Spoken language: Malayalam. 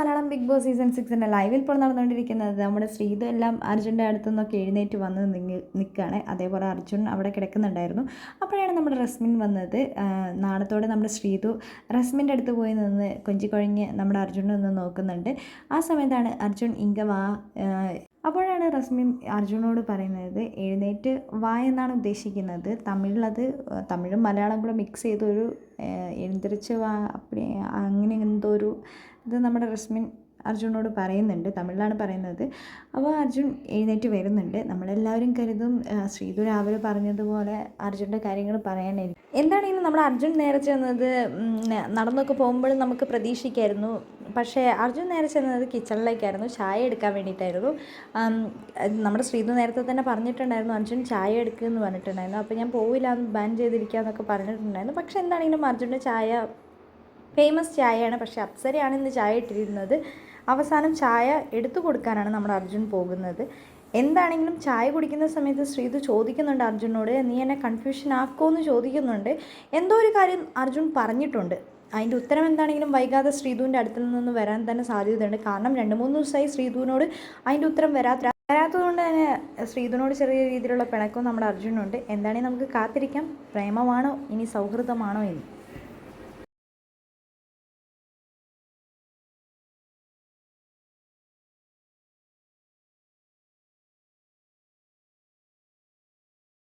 മലയാളം ബിഗ് ബോസ് സീസൺ സിക്സിന്റെ ലൈവിൽ ഇപ്പോൾ നടന്നുകൊണ്ടിരിക്കുന്നത് നമ്മുടെ ശ്രീതു എല്ലാം അർജുന്റെ അടുത്തുനിന്നൊക്കെ എഴുന്നേറ്റ് വന്ന് നിൽക്കുകയാണ് അതേപോലെ അർജുൻ അവിടെ കിടക്കുന്നുണ്ടായിരുന്നു. അപ്പോഴാണ് നമ്മുടെ റസ്മിൻ വന്നത്. നാളത്തോടെ നമ്മുടെ ശ്രീതു റസ്മിന്റെ അടുത്ത് പോയി നിന്ന് കൊഞ്ചിക്കൊഴിഞ്ഞ് നമ്മുടെ അർജുനെ നിന്ന് നോക്കുന്നുണ്ട്. ആ സമയത്താണ് അർജുൻ ഇങ്ക അപ്പോഴാണ് റസ്മിൻ അർജുനോട് പറയുന്നത് എഴുന്നേറ്റ് വാ എന്നാണ് ഉദ്ദേശിക്കുന്നത്. തമിഴിലത് തമിഴും മലയാളം കൂടെ മിക്സ് ചെയ്തൊരു എഴുന്നേറ്റ് വാ അപ്പടി അങ്ങനെ എന്തോ ഒരു ഇത് നമ്മുടെ റസ്മിൻ അർജുനോട് പറയുന്നുണ്ട് തമിഴിലാണ് പറയുന്നത്. അപ്പോൾ അർജുൻ എഴുന്നേറ്റ് വരുന്നുണ്ട്. നമ്മളെല്ലാവരും കരുതും ശ്രീധു രാവിലെ പറഞ്ഞതുപോലെ അർജുന്റെ കാര്യങ്ങൾ പറയാനായിരിക്കും. എന്താണെങ്കിലും നമ്മൾ അർജുൻ നേരെ ചെന്നത് നടന്നൊക്കെ പോകുമ്പോഴും നമുക്ക് പ്രതീക്ഷിക്കായിരുന്നു. പക്ഷേ അർജുൻ നേരെ ചെന്നത് കിച്ചണിലേക്കായിരുന്നു. ചായ എടുക്കാൻ വേണ്ടിയിട്ടായിരുന്നു. നമ്മുടെ ശ്രീധു നേരത്തെ തന്നെ പറഞ്ഞിട്ടുണ്ടായിരുന്നു അർജുൻ ചായ എടുക്കുക എന്ന് പറഞ്ഞിട്ടുണ്ടായിരുന്നു. അപ്പോൾ ഞാൻ പോവില്ല ബാൻ ചെയ്തിരിക്കുക എന്നൊക്കെ പറഞ്ഞിട്ടുണ്ടായിരുന്നു. പക്ഷേ എന്താണെങ്കിലും അർജുന്റെ ചായ ഫേമസ് ചായയാണ്. പക്ഷേ അപ്സരയാണ് ഇന്ന് ചായ ഇട്ടിരുന്നത്. അവസാനം ചായ എടുത്തു കൊടുക്കാനാണ് നമ്മുടെ അർജുൻ പോകുന്നത്. എന്താണെങ്കിലും ചായ കുടിക്കുന്ന സമയത്ത് ശ്രീതു ചോദിക്കുന്നുണ്ട് അർജുനോട് നീ എന്നെ കൺഫ്യൂഷൻ ആക്കുമോ എന്ന് ചോദിക്കുന്നുണ്ട്. എന്തോ ഒരു കാര്യം അർജുൻ പറഞ്ഞിട്ടുണ്ട്. അതിന്റെ ഉത്തരം എന്താണെങ്കിലും വൈകാതെ ശ്രീധുവിന്റെ അടുത്തിൽ നിന്ന് വരാൻ തന്നെ സാധ്യതയുണ്ട്. കാരണം രണ്ട് മൂന്ന് ദിവസമായി ശ്രീധുവിനോട് അതിന്റെ ഉത്തരം വരാത്ത വരാത്തതുകൊണ്ട് തന്നെ ശ്രീധുവിനോട് ചെറിയ രീതിയിലുള്ള പിണക്കവും നമ്മുടെ അർജുനുണ്ട്. എന്താണെങ്കിൽ നമുക്ക് കാത്തിരിക്കാം. പ്രേമമാണോ? ഇനി സൗഹൃദമാണോ എന്ന്.